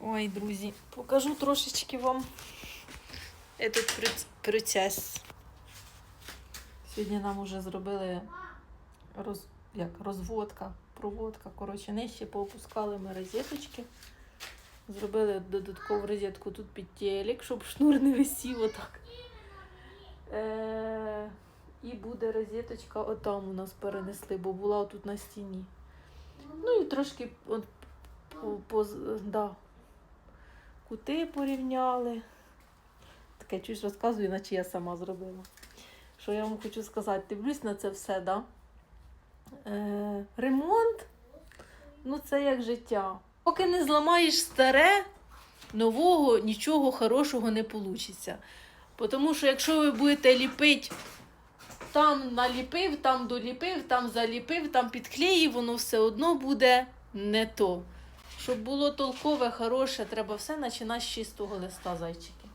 Ой, друзі, покажу трошечки вам этот проц- процес. Сьогодні нам уже зробили роз, як, розводка, проводка. Коротше, нижче поопускали ми розеточки. Зробили додаткову розетку тут під телек, щоб шнур не висів отак. Е- і буде розеточка отам у нас перенесли, бо була отут на стіні. Ну і трошки от, по, по, да, кути порівняли. Таке чуєш розказую, наче я сама зробила. Що я вам хочу сказати? Дивлюсь на це все, да? Е, ремонт, ну це як життя. Поки не зламаєш старе, нового нічого хорошого не вийде. Тому що якщо ви будете ліпити, там наліпив, там доліпив, там заліпив, там підклеїв, воно все одно буде не то. Щоб було толкове, хороше, треба все починати з чистого листа, зайчики.